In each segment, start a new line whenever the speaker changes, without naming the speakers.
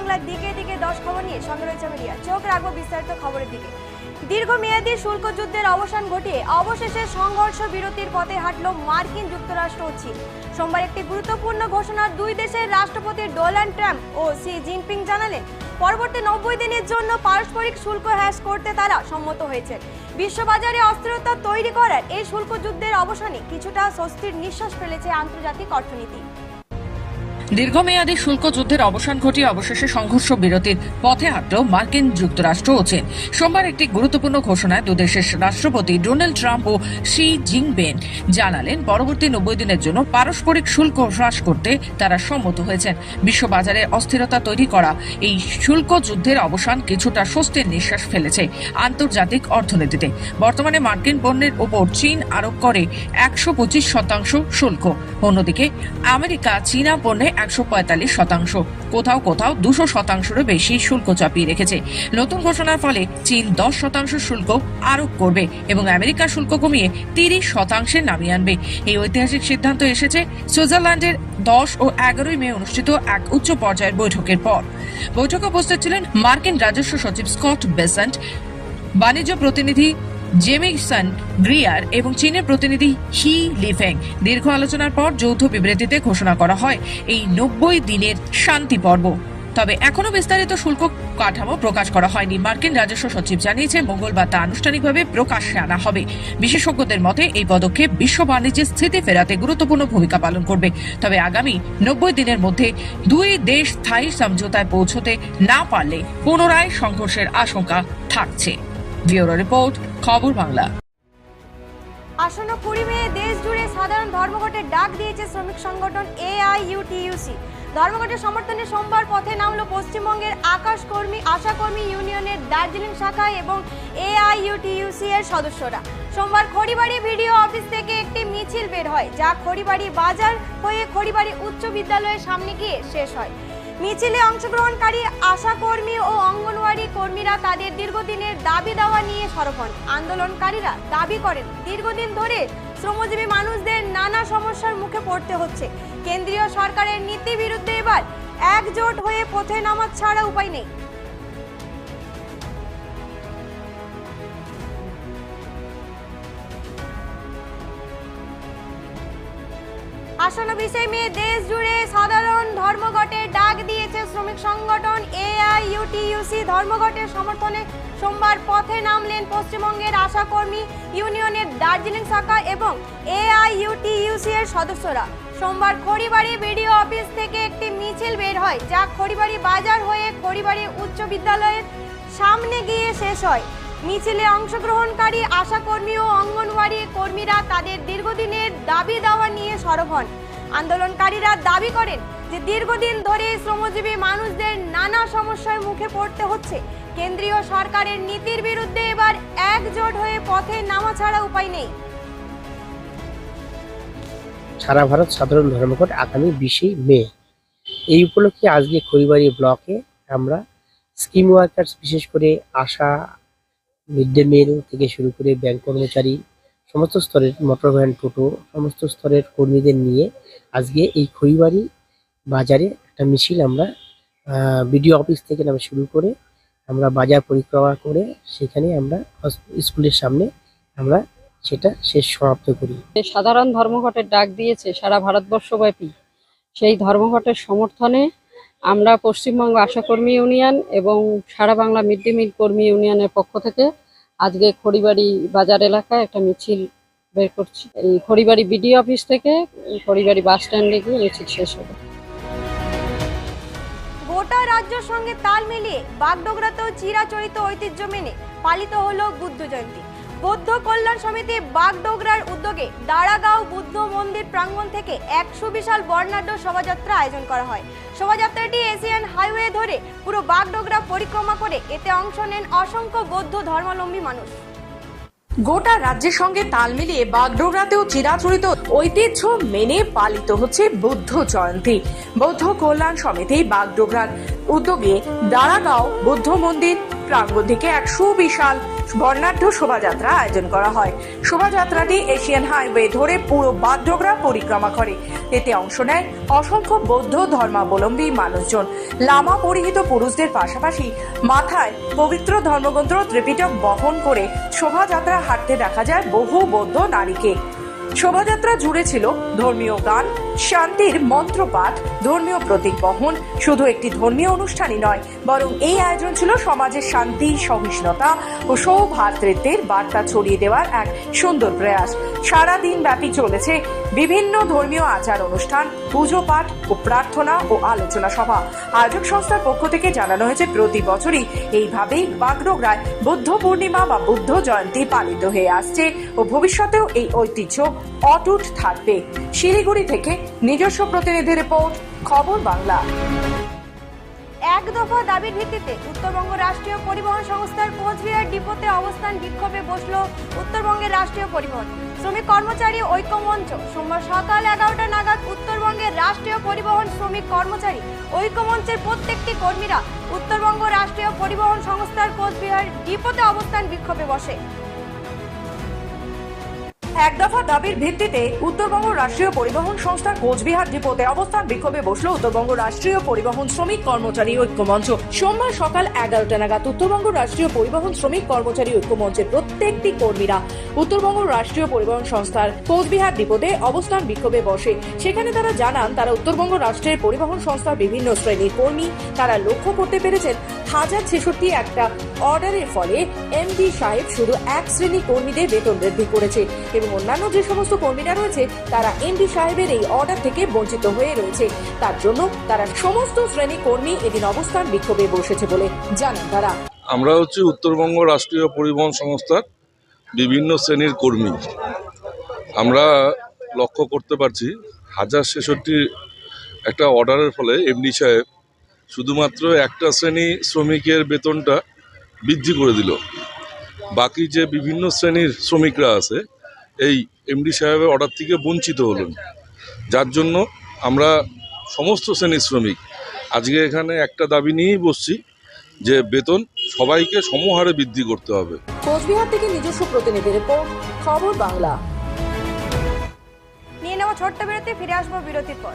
জুড়ে দিকে দিকে দশ খবর নিয়ে সঙ্গে রয়েছে মিডিয়া চোখ রাখব বিস্তারিত খবরের দিকে। দীর্ঘমেয়াদী শুল্ক যুদ্ধের অবসান ঘটিয়ে অবশেষে সংঘর্ষ বিরতির পথে হাঁটল মার্কিন যুক্তরাষ্ট্র ও চীন। সোমবার একটি গুরুত্বপূর্ণ ঘোষণা দুই দেশের রাষ্ট্রপতি ডোনাল্ড ট্রাম্প ও সি জিনপিং জানালেন, পরবর্তী নব্বই দিনের জন্য পারস্পরিক শুল্ক হ্রাস করতে তারা সম্মত হয়েছে। বিশ্ববাজারে অস্থিরতা তৈরি করার এই শুল্ক যুদ্ধের অবসানে কিছুটা স্বস্তির নিঃশ্বাস ফেলেছে আন্তর্জাতিক অর্থনীতি।
দীর্ঘমেয়াদী শুল্ক যুদ্ধের অবসান ঘটিয়ে অবশেষে সংঘর্ষ বিরতির পথে হাঁটল মার্কিন যুক্তরাষ্ট্র ও চীন। সোমবার একটি গুরুত্বপূর্ণ ঘোষণায় দুদেশের রাষ্ট্রপতি ডোনাল্ড ট্রাম্প ও শি জিনপিং জানালেন, পরবর্তী নব্বই দিনের জন্য পারস্পরিক শুল্ক হ্রাস করতে তারা সম্মত হয়েছেন। বিশ্ববাজারে অস্থিরতা তৈরি করা এই শুল্ক যুদ্ধের অবসান কিছুটা স্বস্তির নিঃশ্বাস ফেলেছে আন্তর্জাতিক অর্থনীতিতে। বর্তমানে মার্কিন পণ্যের ওপর চীন আরোপ করে একশো পঁচিশ শতাংশ শুল্ক। অন্যদিকে আমেরিকা, চীনা পণ্যে একশো পঁয়তাল্লিশ শতাংশ। কোথাও কোথাও দুশো শতাংশেরও বেশি শুল্ক চাপিয়ে রেখেছে। নতুন ঘোষণার ফলে চীন দশ শতাংশ শুল্ক আরোপ করবে এবং আমেরিকা শুল্ক কমিয়ে তিরিশ শতাংশে নামিয়ে আনবে। এই ঐতিহাসিক সিদ্ধান্ত এসেছে সুইজারল্যান্ডের দশ ও এগারোই মে অনুষ্ঠিত এক উচ্চ পর্যায়ের বৈঠকের পর। বৈঠকে উপস্থিত ছিলেন মার্কিন রাজস্ব সচিব স্কট বেসেন্ট, বাণিজ্য প্রতিনিধি জেমিসন গ্রিয়ার এবং চীনের প্রতিনিধি হি লিফেং দীর্ঘ আলোচনার পর যৌথ বিবৃতিতে ঘোষণা করা হয় এই নব্বই দিনের শান্তি পর্ব। তবে এখনও বিস্তারিত শুল্ক কাঠামো প্রকাশ করা হয়নি। মার্কিন রাজস্ব সচিব জানিয়েছে মঙ্গলবার তা আনুষ্ঠানিকভাবে প্রকাশ্যে আনা হবে। বিশেষজ্ঞদের মতে, এই পদক্ষেপ বিশ্ব বাণিজ্যের স্থিতি ফেরাতে গুরুত্বপূর্ণ ভূমিকা পালন করবে। তবে আগামী নব্বই দিনের মধ্যে দুই দেশ স্থায়ী সমঝোতায় পৌঁছতে না পারলে পুনরায় সংঘর্ষের আশঙ্কা থাকছে। ব্যুরো রিপোর্ট, খবর বাংলা।
আসন্ন কুড়ি মে, দেশ জুড়ে সাধারণ ধর্মঘটের ডাক দিয়েছে শ্রমিক সংগঠন এআইইউটিইউসি ধর্মঘটের সমর্থনে সোমবার পথে নামলো পশ্চিমবঙ্গের আকাশ কর্মী আশা কর্মী ইউনিয়নের দার্জিলিং শাখা এবং এআইইউটিইউসি এর সদস্যরা। সোমবার খড়িবাড়ি ভিডিও অফিস থেকে একটি মিছিল বের হয়, যা খড়িবাড়ি বাজার হয়ে খড়িবাড়ি উচ্চ বিদ্যালয়ের সামনে গিয়ে শেষ হয়। মিছিলে অংশগ্রহণকারী আশাকর্মী ও অঙ্গনওয়াড়ি কর্মীরা তাদের দীর্ঘদিনের দাবি দাওয়া নিয়ে সরব হন। আন্দোলনকারীরা দাবি করেন, দীর্ঘদিন ধরে শ্রমজীবী মানুষদের নানা সমস্যার মুখে পড়তে হচ্ছে। কেন্দ্রীয় সরকারের নীতি বিরুদ্ধে এবার একজোট হয়ে পথে নামা ছাড়া উপায় নেই। আসন্ন বিশে মে দেশ জুড়ে সাধারণ ধর্মঘটের ডাক দিয়েছে শ্রমিক সংগঠন এআইইউটিইউসি। ধর্মঘটের সমর্থনে সোমবার পথে নামলেন পশ্চিমবঙ্গের আশাকর্মী ইউনিয়নের দার্জিলিং শাখা এবং এআইইউটিইউসি এর সদস্যরা। সোমবার খড়িবাড়ি বিডিও অফিস থেকে একটি মিছিল বের হয়, যা খড়িবাড়ি বাজার হয়ে খড়িবাড়ি উচ্চ বিদ্যালয়ের সামনে গিয়ে শেষ হয়। মিছিলে অংশগ্রহণকারী আশাকর্মী ও অঙ্গনওয়াড়ি কর্মীরা তাদের দীর্ঘদিনের দাবি দাওয়া নিয়ে সরব হন। আন্দোলনকারীরা দাবি করেন যে দীর্ঘদিন ধরে শ্রমজীবী মানুষদের নানা সমস্যার মুখে পড়তে হচ্ছে। কেন্দ্রীয় সরকারের নীতির বিরুদ্ধে এবার একজোট হয়ে পথে নামা ছাড়া উপায় নেই।
সারা ভারত সাধারণ ধর্মঘট আগামী বিশে মে। এই উপলক্ষে আজকে খড়িবাড়ি ব্লকে আমরা স্কিম ওয়ার্কার্স বিশেষ করে আশা মিড ডে মিল থেকে শুরু করে ব্যাংক কর্মচারী, সমস্ত স্তরের মোটর ভ্যান টোটো, সমস্ত স্তরের কর্মীদের নিয়ে আজকে এই খড়িবাড়ি বাজারে একটা মিছিল আমরা বিডিও অফিস থেকে নামে শুরু করে আমরা বাজার পরিক্রমা করে সেখানে আমরা স্কুলের সামনে আমরা সেটা শেষ সমাপ্ত করি।
সাধারণ ধর্মঘটের ডাক দিয়েছে সারা ভারতবর্ষব্যাপী। সেই ধর্মঘটের সমর্থনে আমরা পশ্চিমবঙ্গ আশাকর্মী ইউনিয়ন এবং সারা বাংলা মিড ডে মিল কর্মী ইউনিয়নের পক্ষ থেকে আজকে খড়িবাড়ি বাজার এলাকায় একটা মিছিল বের করছি। এই খড়িবাড়ি বিডি অফিস থেকে খড়িবাড়ি বাস স্ট্যান্ডে গিয়ে মিছিল শেষ হবে।
গোটা রাজ্যের সঙ্গে তাল মিলিয়ে বাগডোগরাতেও চিরাচরিত ঐতিহ্য মেনে পালিত হলো বুদ্ধ জয়ন্তী। বৌদ্ধ কল্যাণ সমিতি বাগডোগরার উদ্যোগে দাঁড়াগাঁও বুদ্ধ মন্দির প্রাঙ্গণ থেকে একশো বিশাল বর্ণাঢ্য শোভাযাত্রা আয়োজন করা হয়। শোভাযাত্রাটি এশিয়ান হাইওয়ে ধরে পুরো বাগডোগরা পরিক্রমা করে এতে অংশ নেন অসংখ্য বৌদ্ধ ধর্মাবলম্বী মানুষ।
গোটা রাজ্যের সঙ্গে তাল মিলিয়ে বাগডোগরাতেও চিরাচরিত ঐতিহ্য মেনে পালিত হচ্ছে বুদ্ধ জয়ন্তী। বৌদ্ধ কল্যাণ সমিতি বাগডোগরার উদ্যোগে দাঁড়াগাঁও বুদ্ধ মন্দির প্রাঙ্গণ থেকে একশো সুবিশাল
বর্ণাঢ্য শোভাযাত্রা আয়োজন করা হয়। শোভাযাত্রাটি এশিয়ান হাইওয়ে ধরে পুরো বাগডোগরা পরিক্রমা করে। এতে অংশ নেয় অসংখ্য বৌদ্ধ ধর্মাবলম্বী মানুষজন। লামা পরিহিত পুরুষদের পাশাপাশি মাথায় পবিত্র ধর্মগ্রন্থ ত্রিপিটক বহন করে শোভাযাত্রা হাঁটতে দেখা যায় বহু বৌদ্ধ নারীকে। শোভাযাত্রা জুড়ে ছিল ধর্মীয় গান শান্তির মন্ত্রপাঠ, ধর্মীয় প্রতীক বহন শুধু একটি ধর্মীয় অনুষ্ঠানই নয়, বরং এই আয়োজন ছিল সমাজের শান্তি, সহিষ্ণুতা ও সৌভ্রাতৃত্বের বার্তা ছড়িয়ে দেওয়ার এক সুন্দর প্রয়াস। সারা দিন ব্যাপী চলেছে বিভিন্ন ধর্মীয় আচার অনুষ্ঠান, পুজো পাঠ ও প্রার্থনা ও আলোচনা সভা। আয়োজক সংস্থার পক্ষ থেকে জানানো হয়েছে, প্রতি বছরই এইভাবেই বাগডোগরায় বুদ্ধ পূর্ণিমা বা বুদ্ধ জয়ন্তী পালিত হয়ে আসছে ও ভবিষ্যতেও এই ঐতিহ্য অটুট থাকবে। শিলিগুড়ি থেকে নিজস্ব প্রতিনিধি রিপোর্ট, খবর বাংলা।
এক দফা দাবির ভিত্তিতে উত্তরবঙ্গ রাষ্ট্রীয় পরিবহন সংস্থার কোচবিহার ডিপোতে অবস্থান বিক্ষোভে বসল উত্তরবঙ্গের রাষ্ট্রীয় পরিবহন। শ্রমিক কর্মচারী ঐক্য মঞ্চ সোমবার সকাল এগারোটা নাগাদ উত্তরবঙ্গের রাষ্ট্রীয় পরিবহন শ্রমিক কর্মচারী ঐক্য মঞ্চের প্রত্যেকটি কর্মীরা উত্তরবঙ্গ রাষ্ট্রীয় পরিবহন সংস্থার কোচবিহার ডিপোতে অবস্থান বিক্ষোভে বসে।
এক দফা দাবির ভিত্তিতে উত্তরবঙ্গ রাষ্ট্রীয় পরিবহন সংস্থার কোচবিহার ডিপোতে অবস্থান বিক্ষোভে বসল উত্তরবঙ্গ রাষ্ট্রীয় পরিবহন শ্রমিক কর্মচারী ঐক্যমঞ্চ সোমবার সকাল এগারোটা নাগাদ উত্তরবঙ্গ রাষ্ট্রীয় পরিবহন শ্রমিক কর্মচারী ঐক্যমঞ্চের প্রত্যেকটি কর্মীরা উত্তরবঙ্গ রাষ্ট্রীয় পরিবহন সংস্থার কোচবিহার ডিপোতে অবস্থান বিক্ষোভে বসে। সেখানে তারা জানান, তারা উত্তরবঙ্গ রাষ্ট্রের পরিবহন সংস্থার বিভিন্ন শ্রেণির কর্মী, তারা লক্ষ্য করতে পেরেছেন হাজার ছেষট্টি একটা অর্ডারের ফলে এমডি সাহেব শুধু এক শ্রেণি কর্মীদের বেতন বৃদ্ধি করেছে এবং অন্যান্য যে সমস্ত কর্মীরা রয়েছে, তারা এমডি সাহেবের এই অর্ডার থেকে বঞ্চিত হয়ে রয়েছে। তার জন্য তারা সমস্ত শ্রেণি কর্মী এদিন অবস্থান বিক্ষোভে বসেছে বলে জানান তারা।
আমরা হচ্ছে উত্তরবঙ্গ রাষ্ট্রীয় পরিবহন সংস্থার বিভিন্ন শ্রেণির কর্মী। আমরা লক্ষ্য করতে পারছি, হাজার ছেষট্টি একটা অর্ডারের ফলে এমডি সাহেব শুধুমাত্র একটা শ্রেণি শ্রমিকের বেতনটা বৃদ্ধি করে দিল। বাকি যে বিভিন্ন শ্রেণির শ্রমিকরা আছে এই এমডি সাহেবের অর্ডার থেকে বঞ্চিত হলেন। যার জন্য আমরা সমস্ত শ্রেণির শ্রমিক আজকে এখানে একটা দাবি নিয়েই বসছি যে বেতন সবাইকে সমহারে বৃদ্ধি করতে হবে।
কোচবিহার থেকে নিজস্ব প্রতিনিধি রিপোর্ট খবর বাংলা।
নিয়ে নেওয়া ছোট্ট বিরতি ফিরে আসব বিরতির পর।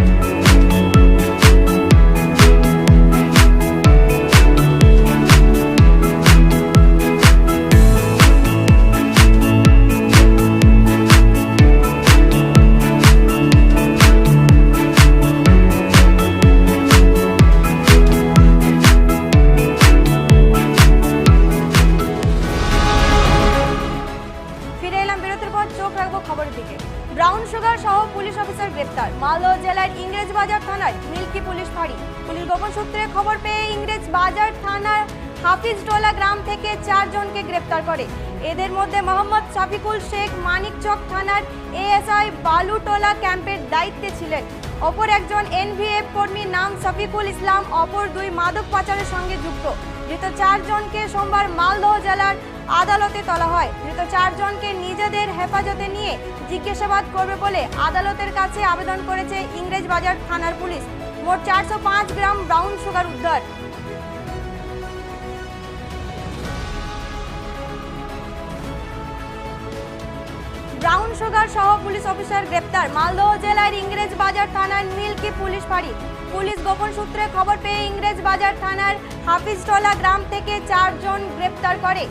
জেলার ইংরেজ বাজার থানায় মিল্কি পুলিশ ফাঁড়ি। পুলিশ গোপন সূত্রে খবর পেয়ে ইংরেজ বাজার থানার হাফিজটোলা গ্রাম থেকে চারজনকে গ্রেপ্তার করে। এদের মধ্যে মোহাম্মদ শফিকুল শেখ মানিকচক থানার এএসআই বালুটোলা ক্যাম্পের দায়িত্বে ছিলেন। অপর একজন এনভিএফ কর্মীর নাম শফিকুল ইসলাম, অপর দুই মাদক পাচারের সঙ্গে যুক্ত। ধৃত চারজনকে সোমবার মালদহ জেলার আদালতে তোলা হয়। ধৃত চারজনকে নিজেদের হেফাজতে নিয়ে জিজ্ঞাসাবাদ করবে বলে আদালতের কাছে আবেদন করেছে ইংরেজ বাজার থানার পুলিশ। মোট চারশো পাঁচ গ্রাম ব্রাউন সুগার উদ্ধার। ব্রাউন সুগার সহ পুলিশ অফিসার গ্রেপ্তার। মালদহ জেলার ইংরেজ বাজার থানার মিল্কি পুলিশ ফাঁড়ি। পুলিশ গোপন সূত্রে খবর পেয়ে ইংরেজ বাজার থানার হাফিজটলা গ্রাম থেকে চারজন গ্রেপ্তার করে।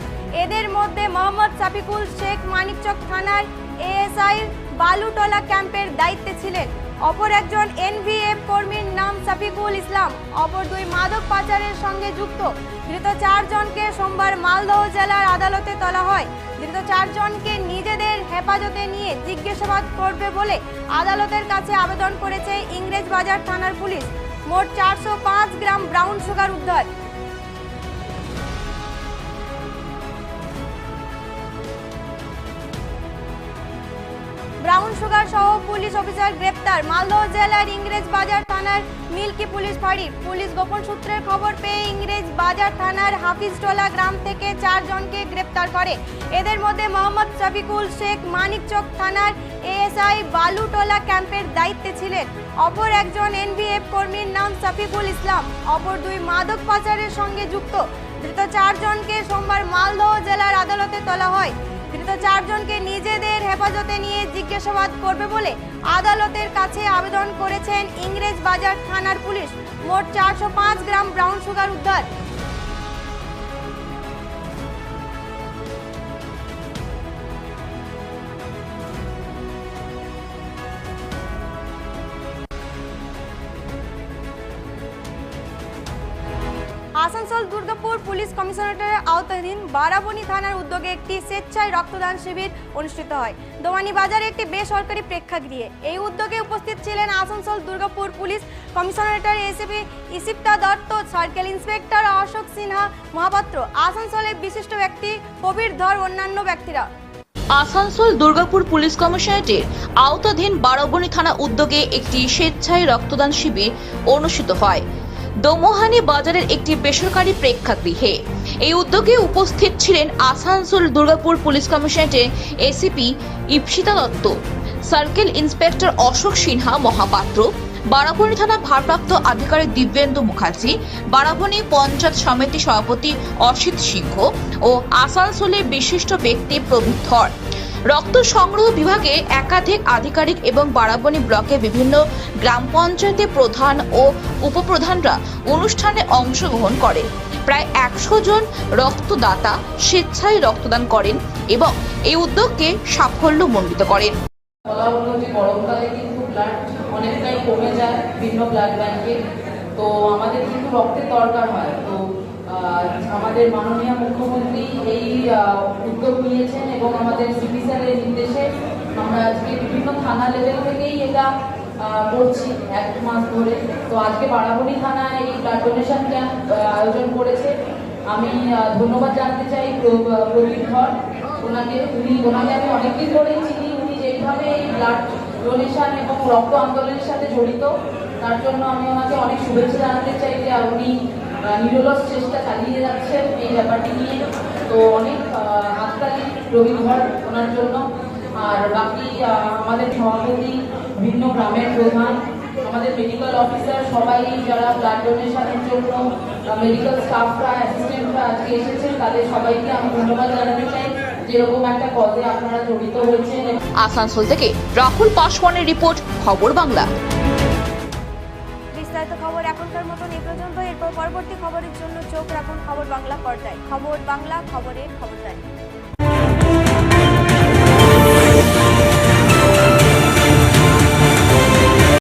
এদের মধ্যে মোহাম্মদ সাফিকুল শেখ মানিকচক থানার এএসআই বালুটলা ক্যাম্পের দায়িত্বে ছিলেন। অপর একজন এনভিএফ কর্মীর নাম সাফিকুল ইসলাম, অপর দুই মাদক পাচারের সঙ্গে যুক্ত। ধৃত চারজনকে সোমবার মালদহ জেলার আদালতে তোলা হয়। ধৃত চারজনকে নিজেদের হেফাজতে নিয়ে জিজ্ঞাসাবাদ করবে বলে আদালতের কাছে আবেদন করেছে ইংরেজ বাজার থানার পুলিশ। মোট চারশো পাঁচ গ্রাম ব্রাউন সুগার উদ্ধার। পুলিশ অফিসার গ্রেপ্তার। মালদহ জেলার ইংরেজ বাজার থানার মিল্কি পুলিশ ফাঁড়ি। পুলিশ গোপন সূত্রের খবর পেয়ে ইংরেজ বাজার থানার হাফিজটোলা গ্রাম থেকে চারজনকে গ্রেপ্তার করে। এদের মধ্যে মোহাম্মদ শফিকুল শেখ মানিকচক থানার এএসআই বালুটোলা ক্যাম্পের দায়িত্বে ছিলেন। অপর একজন এনভিএফ কর্মীর নাম শফিকুল ইসলাম। অপর দুই মাদক পাচারের সঙ্গে যুক্ত। ধৃত চারজনকে সোমবার মালদহ জেলার আদালতে তোলা হয়। ধৃত চারজনকে নিজেদের হেফাজতে নিয়ে জিজ্ঞাসাবাদ করবে বলে আদালতের কাছে আবেদন করেছেন ইংরেজ বাজার থানার পুলিশ। মোট চারশো পাঁচ গ্রাম ব্রাউন সুগার উদ্ধার। পুলিশ কমিশনারেটের আওতাধীন বারাবণী থানার উদ্যোগে একটি স্বেচ্ছায় রক্তদান শিবির অনুষ্ঠিত হয়। দোয়ানি বাজারে একটি বেসরকারি প্রেক্ষাগৃহে এই উদ্যোগে উপস্থিত ছিলেন আসানসোল দুর্গাপুর পুলিশ কমিশনারেটের এসিপি ইসিপ্তা দত্ত, সার্কেল ইন্সপেক্টর অশোক সিনহা মহাপাত্র, আসানসোলের বিশিষ্ট ব্যক্তি কবির ধর, অন্যান্য ব্যক্তিরা।
আসানসোল দুর্গাপুর পুলিশ কমিশনারেটের আওতাধীন বারবণী থানা উদ্যোগে একটি স্বেচ্ছায় রক্তদান শিবির অনুষ্ঠিত হয়। দোমোহানি বাজারের একটি বেসরকারি প্রেক্ষাগৃহে। এই উদ্যোগে উপস্থিত ছিলেন Asansol Durgapur police কমিশনারেটের ACP Ipsita Dutta, circle inspector Ashok Sinha Mahapatra, Barabani থানা ভারপ্রাপ্ত আধিকারিক দিব্যেন্দু মুখার্জি, বারাবণী পঞ্চায়েত সমিতি সভাপতি অসিত সিংহ ও আসানসোলের বিশিষ্ট ব্যক্তি প্রবীর ধর। রক্ত সংগ্রহ বিভাগে একাধিক আধিকারিক এবং বারাবণী ব্লকে বিভিন্ন গ্রাম পঞ্চায়েতের প্রধান ও উপপ্রধানরা অনুষ্ঠানে অংশগ্রহণ করে। প্রায় একশো জন রক্তদাতা স্বেচ্ছায় রক্তদান করেন এবং এই উদ্যোগকে সাফল্য সাফল্যমণ্ডিত করেন।
অনেকটাই কমে যায় বিভিন্ন ব্লাড ব্যাংকে তো আমাদের কিন্তু রক্তের দরকার হয়। তো আমাদের মাননীয় মুখ্যমন্ত্রী এই উদ্যোগ নিয়েছেন এবং আমাদের সিপি স্যারের নির্দেশে আমরা আজকে বিভিন্ন থানা লেভেল থেকেই এটা করছি এক মাস ধরে। তো আজকে বারাবণী থানায় এই ব্লাড ডোনেশন ক্যাম্প আয়োজন করেছে। আমি ধন্যবাদ জানতে চাই প্র- প্রবীর ধর। ওনাকে, উনি, ওনাকে আমি অনেকদিন ধরেই চিনি। উনি যেভাবে এই ব্লাড ডোনেশন এবং রক্ত আন্দোলনের সাথে জড়িত, তার জন্য আমি ওনাকে অনেক শুভেচ্ছা জানাতে চাই যে উনি নিরলস চেষ্টা চালিয়ে যাচ্ছেন এই ব্যাপারটি নিয়ে। তো অনেক হাততালি রবি ঘর ওনার জন্য। আর বাকি আমাদের সভাপতি বিভিন্ন গ্রামের প্রধান আমাদের মেডিকেল অফিসার সবাই যারা ব্লাড ডোনেশনের জন্য মেডিকেল স্টাফরা অ্যাসিস্ট্যান্টরা আজকে এসেছেন তাদের সবাইকে আমি ধন্যবাদ জানাতে চাই। যেরকম একটা কজে আপনারা জড়িত হয়েছেন।
আসানসোল থেকে রাহুল পাসওয়ানের রিপোর্ট খবর বাংলা।
বিস্তারিত খবর এখনকার মতন এ পর্যন্ত পরবর্তী খবরের জন্য চোখ রাখুন খবর বাংলা পর্দায়। খবর বাংলা খবরের খবরদারি